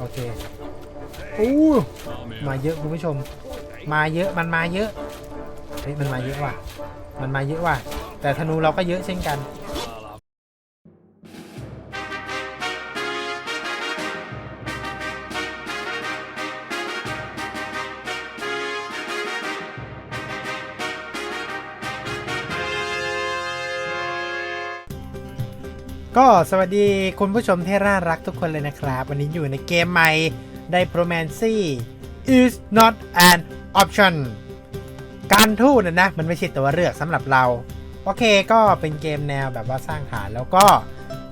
โอเคอู้มาเยอะคุณผู้ชม มาเยอะมันมาเยอะเฮ้ยมันมาเยอะว่ะ มันมาเยอะว่ะ แต่ธนูเราก็เยอะเช่นกัน ก็สวัสดีคุณผู้ชมที่น่ารักทุกคนเลยนะครับ วันนี้อยู่ในเกมใหม่ Diplomacy is not an option การทูตนะนะ มันไม่ใช่ตัวเลือกสำหรับเรา โอเคก็เป็นเกมแนวแบบว่าสร้างฐานแล้วก็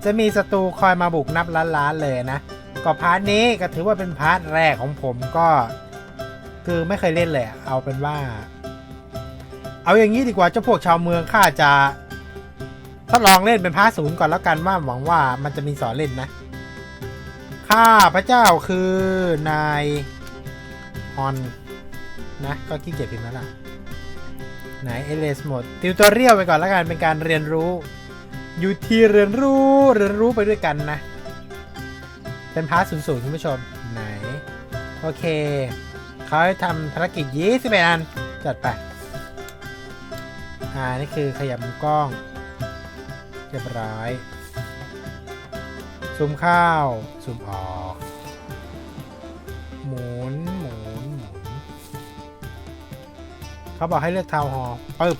จะมีศัตรูคอยมาบุกนับล้านๆเลยนะ ก็พาร์ทนี้ก็ถือว่าเป็นพาร์ทแรกของผมก็ คือไม่เคยเล่นเลยเอาเป็นว่า เอาอย่างนี้ดีกว่าเจ้าพวกชาวเมืองข้าจะ ทดลองเล่นเป็นพาร์ทศูนย์ก่อนแล้วกันว่าหวังว่ามันจะมีสอนเล่นนะ ข้าพระเจ้าคือนายฮอนนะ ก็ขี้เกียจพิมพ์แล้วล่ะไหนเอเลสหมดติวตัวเรียวไปก่อนแล้วกันเป็นการเรียนรู้ อยู่ที่เรียนรู้เรียนรู้ไปด้วยกันนะ เป็นพาร์ทศูนย์ศูนย์คุณผู้ชมไหน โอเคเขาทำภารกิจยี่สิบเอ็ดอัน จัดไป อ่า นี่คือขยับมุมกล้อง เรียบร้อยซูมเข้าซูมออกหมุนหมุนหมุนเขาบอกให้เลือกทาวน์ฮอลปึ๊บ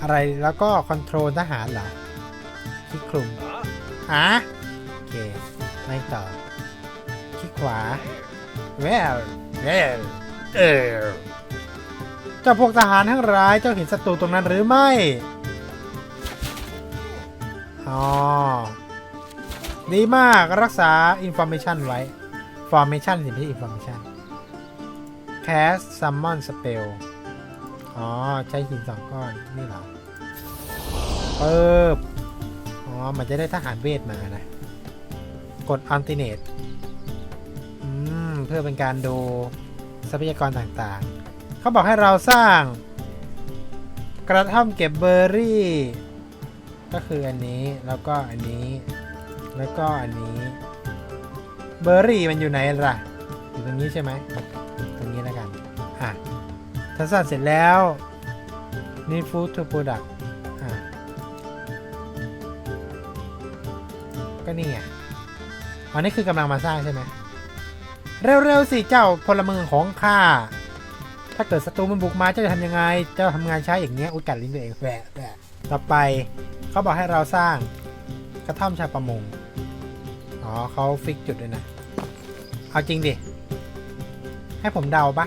อะไรแล้วก็คอนโทรลทหารเหรอคลิกคลุมฮะโอเคไม่ต่อคลิกขวาแววแววเออ จ้าพวกทหารทั้งหลายเจ้าเห็นศัตรูตรงนั้นหรือไม่อ๋อดีมากรักษา information ไว้ formation สิไม่ใช่ information cast summon spell อ๋อ ใช้หินสองก้อน นี่เหรอเปิบอ๋อ มันจะได้ทหารเวทมานะ กด alternate อืม เพื่อเป็นการดูทรัพยากรต่างๆ เขาบอกให้เราสร้าง กระท่อมเก็บเบอร์รี่ ก็คืออันนี้แล้วก็อันนี้ แล้วก็อันนี้ เบอร์รี่มันอยู่ไหนล่ะ อยู่ตรงนี้ใช่ไหมตรงนี้แล้วกันอะถ้าสร้างเสร็จแล้วนี่ food to product อะก็นี่ไงอันนี้คือกำลังมาสร้างใช่ไหมเร็วๆสิเจ้าพลเมืองของข้า ถ้าเกิดศัตรูมันบุกมาเจ้าจะทำยังไง เจ้าทำงานช้าอย่างเงี้ยอุยกัดลิ้นตัวเองแหวะแหวะต่อไปเขาบอกให้เราสร้างกระท่อมชาวประมง อ๋อเขาฟิกจุดด้วยนะ เอาจริงดิ ให้ผมเดาปะ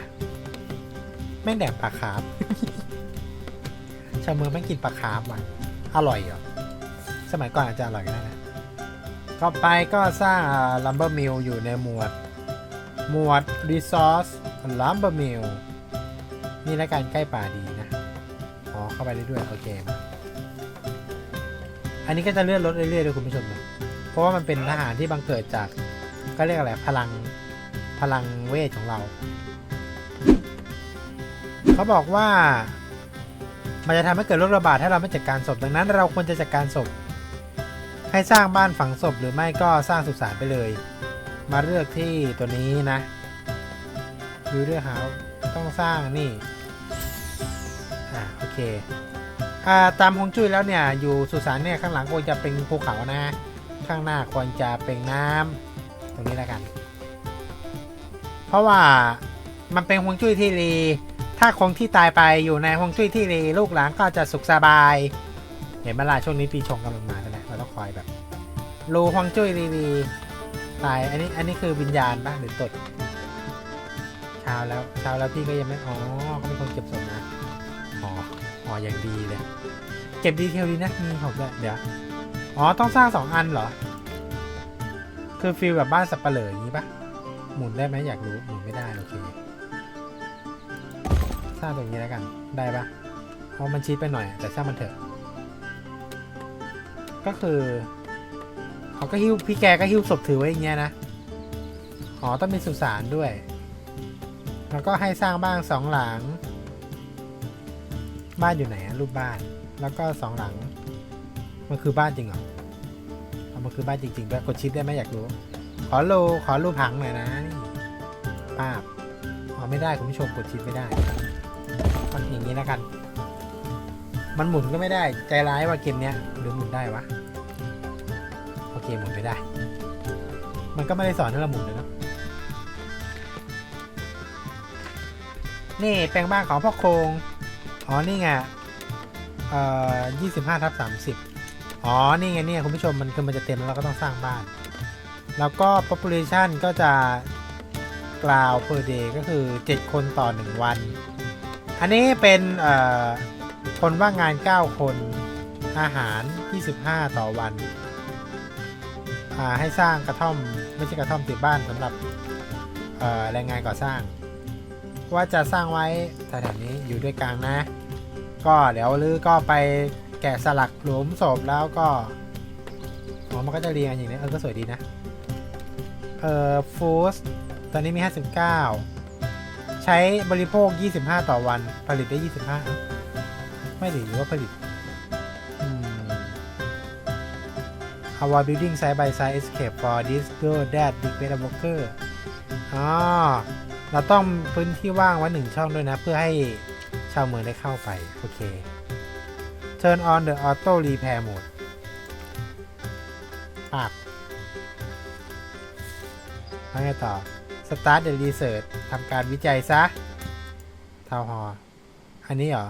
แม่งแดกปลาคาร์ฟชาวเมืองแม่งกินปลาคาร์ฟว่ะ อร่อยเหรอ สมัยก่อนอาจจะอร่อยก็ได้นะต่อไปก็สร้างลัมเบอร์มิลอยู่ในหมวด หมวด Resource Lumber Mill นี่และการใกล้ป่าดีนะอ๋อเข้าไปได้ด้วยโอเคมาอันนี้ก็จะเลื่อนรถเรื่อยๆด้วยคุณผู้ชมนะเพราะว่ามันเป็นทหารที่บังเกิดจาก ก็เรียกอะไรพลังพลังเวทของเรา เขาบอกว่า มันจะทำให้เกิดโรคระบาดถ้าเราไม่จัดการศพดังนั้น เราควรจะจัดการศพ ให้สร้างบ้านฝังศพหรือไม่ก็สร้างสุสานไปเลย มาเลือกที่ตัวนี้นะดูด้วยเฮาต้องสร้างนี่ เคตามฮวงจุ้ยแล้วเนี่ยอยู่สุสานเนี่ยข้างหลังควรจะเป็นภูเขานะ ข้างหน้าควรจะเป็นน้ำตรงนี้แล้วกัน เพราะว่ามันเป็นฮวงจุ้ยที่รีถ้าคงที่ตายไปอยู่ในฮวงจุ้ยที่รีลูกหลานก็จะสุขสบาย เห็นไหมล่ะช่วงนี้ปีชงกำลังมาแล้วนะเราต้องคอยแบบรูฮวงจุ้ยรีรีตายอันนี้อันนี้คือวิญญาณปะหรือตดเช้าแล้วเช้าแล้วพี่ก็ยังไม่อ๋อเขาเป็นคนเก็บศพ ออ๋ออย่างดีเลย เก็บดีเทลดีนะมีผมด้วยเดี๋ยว อ๋อ ต้องสร้างสองอันเหรอ คือฟิลแบบบ้านสับเปลืออย่างนี้ปะหมุนได้ไหมอยากรู้ หมุนไม่ได้ โอเค สร้างตรงนี้แล้วกัน ได้ปะเพราะมันชิดไปหน่อย แต่ช่างมันเถอะ ก็คือเขาก็หิ้วพี่แกก็หิ้วศพถือไว้อย่างเงี้ยนะ อ๋อ ต้องมีสุสานด้วย แล้วก็ให้สร้างบ้านสองหลัง บ้านอยู่ไหนรูปบ้าน แล้วก็สองหลัง มันคือบ้านจริงเหรอมันคือบ้านจริงๆด้วยกดชิปได้ไหมอยากรู้ ขอโลขอรูปผังหน่อยนะนี่ป้าบอ๋อไม่ได้คุณผู้ชมกดชิปไม่ได้มันอย่างนี้แล้วกัน มันหมุนก็ไม่ได้ใจร้ายว่าเกมเนี้ยหรือหมุนได้วะโอเคหมุนไม่ได้ มันก็ไม่ได้สอนให้เราหมุนเลยนะนี่แปลงบ้านของพ่อโคง อ๋อ นี่ไง เอ่อยี่สิบห้าทับสามสิบอ๋อ นี่ไงเนี่ยคุณผู้ชมมันคือมันจะเต็มแล้วเราก็ต้องสร้างบ้าน แล้วก็ population ก็จะกล่าว per day ก็คือ 7 คนต่อ 1 วัน อันนี้เป็นคนว่างงาน 9 คน อาหาร 25 ต่อวัน ให้สร้างกระท่อม ไม่ใช่กระท่อมติดบ้านสำหรับแรงงานก่อสร้าง ว่าจะสร้างไว้แถวๆนี้อยู่ด้วยกลางนะ ก็เดี๋ยวลือก็ไปแกะสลักหลุมศพแล้วก็อ๋อมันก็จะเรียงอย่างนี้เออก็สวยดีนะ เอ่อฟูสตอนนี้มี 59 ใช้บริโภค 25 ต่อวัน ผลิตได้ 25เอ้าไม่หรือว่าผลิตอ Our building side by side escape for this girl that big bed worker อ๋อ เราต้องพื้นที่ว่างไว้หนึ่งช่องด้วยนะ เพื่อให้ชาวเมืองได้เข้าไป โอเค Turn on the auto repair mode ปากแล้วไงต่อ Start the research ทำการวิจัยซะทาวหออันนี้เหรอ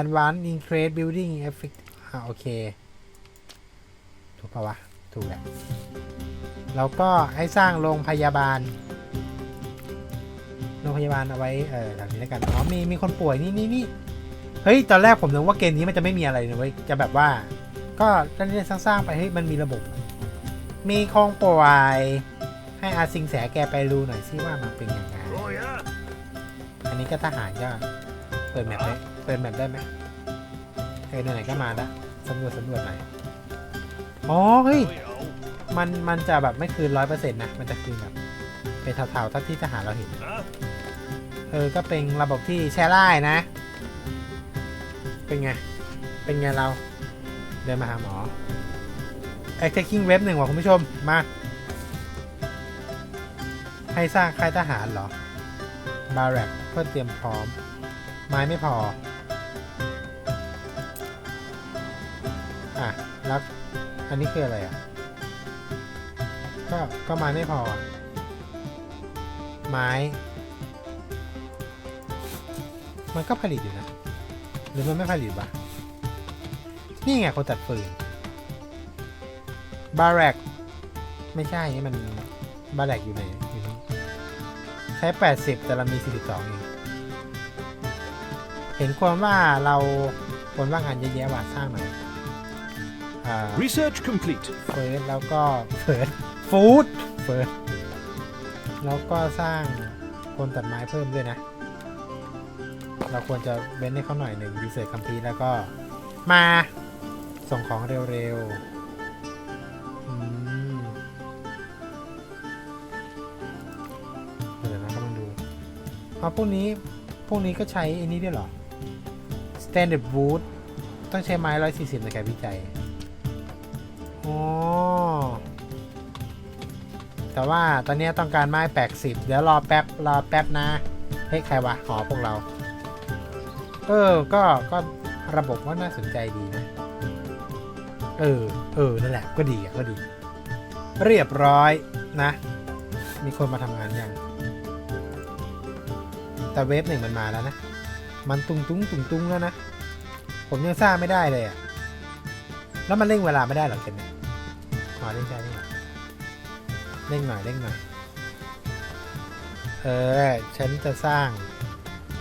Advanced Increase Building Effect อ่าโอเค ถูกปะวะ ถูกแหละแล้วก็ให้สร้างโรงพยาบาล ยาบาลเอาไว้เออแบบนี้แล้วกันอ๋อมีมีคนป่วยนี่นี่นี่เฮ้ยตอนแรกผมนึกว่าเกมนี้มันจะไม่มีอะไรเลยเว้ยจะแบบว่า ก็เล่นสร้างๆไปเฮ้ยมันมีระบบ มีคองป่วยให้อาซิงแสแกไปรู้หน่อยสิว่ามันเป็นยังไงอันนี้ก็ทหารก็เปิดแมปได้เปิดแมปได้ไหมเออไหนๆก็มาละสำรวจสำรวจหน่อยอ๋อเฮ้ยมันมันจะแบบไม่คืนร้อยเปอร์เซ็นต์นะ มันจะคืนแบบเป็นเท่าๆเท่าที่ทหารเราเห็น เออ ก็เป็นระบบที่แชร์ไล่นะ เป็นไง เป็นไงเรา เดินมาหาหมอ Attacking Web หนึ่งว่ะคุณผู้ชม มา ให้สร้างค่ายทหารเหรอ บารักเพื่อเตรียมพร้อม ไม้ไม่พอ อะ แล้ว อันนี้คืออะไรอะ ก็ ก็ไม้ไม่พออะไม้ มันก็ผลิตอยู่นะ หรือมันไม่ผลิตวะนี่ไงคนตัดฟืนบารักไม่ใช่นี่มันบารักอยู่ไหนอยู่นี่ใช้ 80 แต่เรามี 42เองเห็นความว่าเราคนว่างงานเยอะแยะว่าสร้างหน่อยอ่า Research complete. เฟิร์สแล้วก็เฟิร์สฟู้ดเฟิร์สแล้วก็สร้างคนตัดไม้เพิ่มด้วยนะ เราควรจะเว้นให้เขาหน่อยหนึ่งดีเซอร์คัมพีแล้วก็มาส่งของเร็วๆเดี๋ยวนะกำลังดูเอาพวกนี้ พวกนี้ก็ใช้ไอันนี้ด้วยเหรอ Standard Wood ต้องใช้ไม้ 140 ในการวิจัย อ๋อ แต่ว่าตอนนี้ต้องการไม้แปลกสิบเดี๋ยวรอแป๊บ รอแป๊บนะ เฮ้ย ใครวะขอพวกเรา เออ ก็ ก็ระบบว่าน่าสนใจดีนะ เออ เออ นั่นแหละ ก็ดีอะ ก็ดี เรียบร้อยนะ มีคนมาทำงานยัง แต่เวฟหนึ่งมันมาแล้วนะ มันตุงตุงตุงตุงแล้วนะ ผมยังสร้างไม่ได้เลยอะ แล้วมันเร่งเวลาไม่ได้เหรอเกมเนี่ยอ๋อเร่งได้เร่งหน่อยเร่งหน่อยเร่งหน่อย เออ ฉันจะสร้าง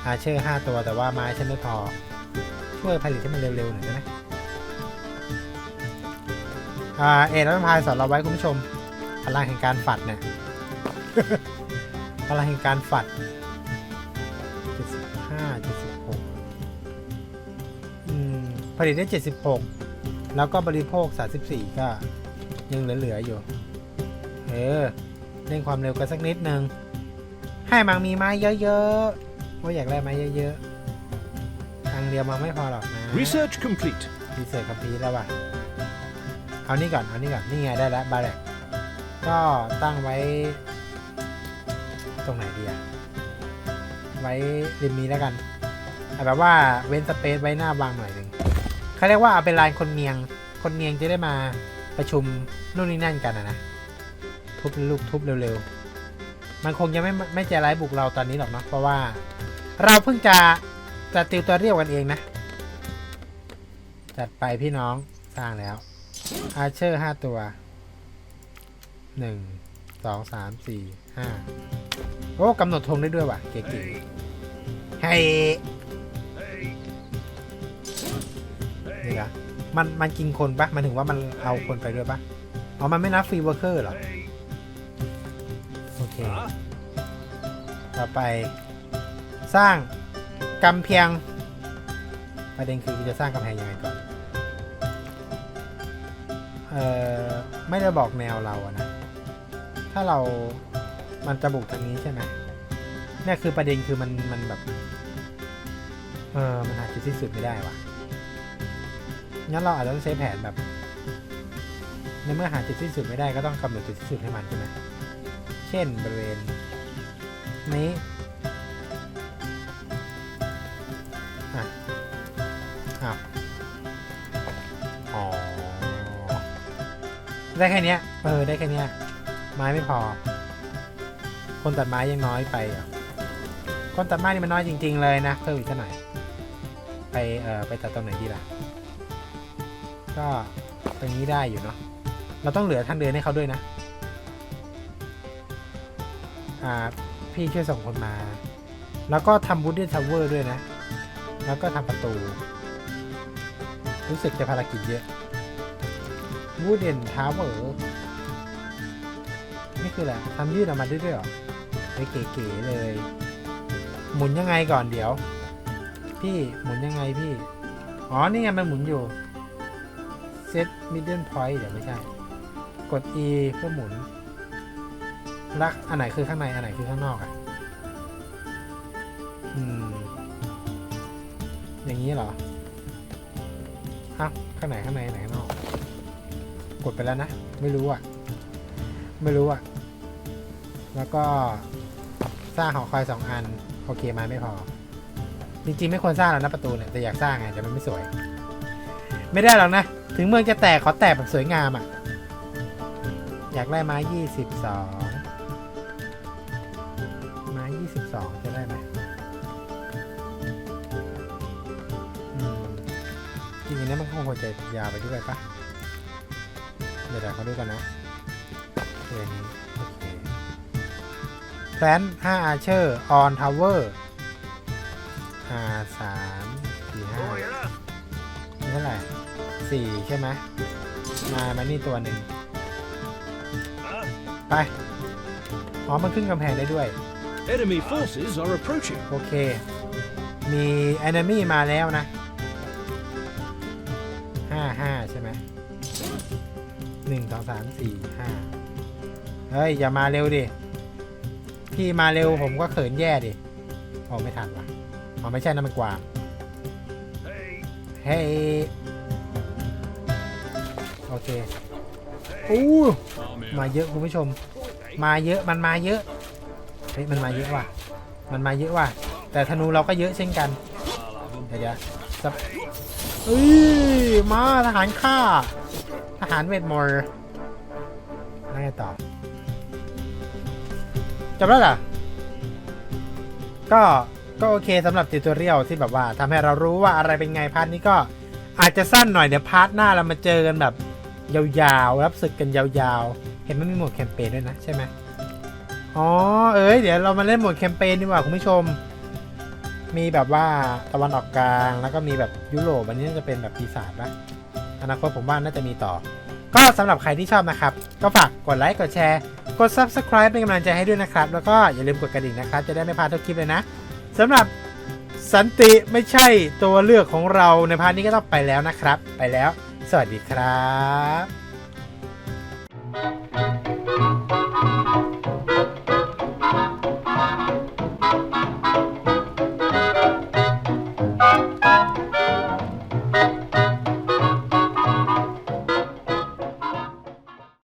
อาเชอร์ห้าตัวแต่ว่าไม้ฉันไม่พอ ช่วยผลิตให้มันเร็วๆหน่อยได้ไหมอ่าเอ็ดแล้วพายสอนเราไว้คุณผู้ชม พลังแห่งการฝัดเนี่ยพลังแห่งการฝัดเจ็ดสิบห้าเจ็ดสิบหกผลิตได้เจ็ดสิบหกแล้วก็บริโภค 34 ก็ยังเหลือ ๆ อยู่ เออ เร่งความเร็วกันสักนิดนึง ให้มังมีไม้เยอะ ๆ ว่าอยากได้ไม้เยอะๆทางเดียวมันไม่พอหรอกนะ Research complete. ดีเซอร์กับพีแล้วว่ะ เอานี่ก่อน เอานี่ก่อน นี่ไงได้แล้วบาแรกก็ตั้งไว้ ตรงไหนดีอะไว้ริมนี้แล้วกันเอาแบบว่าเว้นสเปซไว้หน้าวางหน่อยหนึ่งเขาเรียกว่าเอาเป็นลานคนเมียง คนเมียงจะได้มาประชุมนู่นนี่นั่นกันอะนะ ทุบลูกทุบเร็วๆ มันคงยังไม่ไม่ใจร้ายบุกเราตอนนี้หรอกเนาะ เพราะว่า เราเพิ่งจะจะติวตัวเรียวกันเองนะ จัดไปพี่น้องสร้างแล้ว อาเชอร์ห้าตัวหนึ่งสองสามสี่ห้าโอ้กำหนดธงได้ด้วยว่ะ เก๋ๆให้นี่ละมันมันกินคนปะมันถึงว่ามันเอาคนไปด้วยปะอ๋อ มันไม่นับฟรีเวอร์เกอร์เหรอ โอเค ต่อไป สร้างกำเพียงประเด็นคือจะสร้างกำแพงยังไงก่อน เอ่อ ไม่ได้บอกแนวเราอะนะ ถ้าเรา มันจะบุกทางนี้ใช่ไหมเนี่ยคือประเด็นคือมันมันแบบ เออมันหาจุดสิ้นสุดไม่ได้วะงั้นเราอาจจะต้องใช้แผนแบบ ในเมื่อหาจุดสิ้นสุดไม่ได้ก็ต้องกำหนดจุดสิ้นสุดให้มันใช่ไหมเช่นบริเวณนี้ ได้แค่เนี้ย เออ ได้แค่เนี้ย ไม้ไม่พอ คนตัดไม้ยังน้อยไปอะคนตัดไม้นี่มันน้อยจริง ๆ เลยนะเพิ่มอีกสักหน่อยไปเออไปตัดตรงไหนดีล่ะ ก็ตรงนี้ได้อยู่เนาะเราต้องเหลือทางเดินให้เขาด้วยนะ อ่าพี่ช่วยส่งคนมา แล้วก็ทำบูดเดนทาวเวอร์ด้วยนะ แล้วก็ทำประตู รู้สึกจะภารกิจเยอะ บูดเดนทาวเวอร์นี่คืออะไรทำยืดออกมาด้ด้วยหรอไปเก๋ๆเลย หมุนยังไงก่อนเดี๋ยว พี่หมุนยังไงพี่ อ๋อ นี่ไงมันหมุนอยู่ set middle point เดี๋ยวไม่ใช่ กด E เพื่อหมุน ลัก อันไหนคือข้างใน อันไหนคือข้างนอกอะ่ะ อืม อย่างนี้เหรออ้าวข้างไหนข้างในอันไหนข้างนอก กดไปแล้วนะ ไม่รู้อะ ไม่รู้อะ แล้วก็สร้างหอคอยสองอัน โอเคมาไม่พอ จริงๆ ไม่ควรสร้างแล้วนะประตูเนี่ยแต่อยากสร้างไงแต่มันไม่สวย ไม่ได้หรอกนะ ถึงเมืองจะแตกขอแตกแบบสวยงามอะ อยากได้ไม้ยี่สิบสองไม้ยี่สิบสองจะได้ไหมจริงๆนะมันคงควรจะยาวไปด้วยปะ เดี๋ยวเดี๋ยวเขาดูกันนะเรื่องนี้โอเคแพลนห้าอาเชอร์ออนทาวเวอร์อ่าสามสี่ห้านี่เท่าไหร่สี่ใช่ไหมมามานี่ตัวหนึ่งไป อ๋อ มันขึ้นกำแพงได้ด้วย Enemy forces are approaching. โอเค มี enemy มาแล้วนะ สองสามสี่ห้าเฮ้ย อย่ามาเร็วดิ พี่มาเร็วผมก็เขินแย่ดิอ๋อไม่ทันวะอ๋อไม่ใช่นะมันกวางเฮ้ยโอเคอู้มาเยอะคุณผู้ชม มาเยอะมันมาเยอะเฮ้ยมันมาเยอะว่ะ มันมาเยอะว่ะ แต่ธนูเราก็เยอะเช่นกันเดี๋ยวเดี๋ยวสับเอ้ยมาทหารข้าทหารเวทมอร์นั่งไง ต่อจบแล้วเหรอก็ก็โอเคสำหรับติวตอเรียลที่แบบว่าทำให้เรารู้ว่าอะไรเป็นไงพาร์ทนี้ก็อาจจะสั้นหน่อยเดี๋ยวพาร์ทหน้าเรามาเจอกันแบบยาวๆ รับศึกกันยาวๆ เห็นมันมีโหมดแคมเปญด้วยนะใช่ไหมอ๋อเอ้ยเดี๋ยวเรามาเล่นโหมดแคมเปญดีกว่าคุณผู้ชม มีแบบว่าตะวันออกกลางแล้วก็มีแบบยุโรปอันนี้จะเป็นแบบปีศาจปะอนาคตผมว่าน่าจะมีต่อ ก็สำหรับใครที่ชอบนะครับ ก็ฝากกดไลค์กดแชร์ กด Subscribe เป็นกำลังใจให้ด้วยนะครับ แล้วก็อย่าลืมกดกระดิ่งนะครับ จะได้ไม่พลาดทุกคลิปเลยนะสำหรับสันติไม่ใช่ตัวเลือกของเราในพาร์ทนี้ก็ต้องไปแล้วนะครับ ไปแล้ว สวัสดีครับ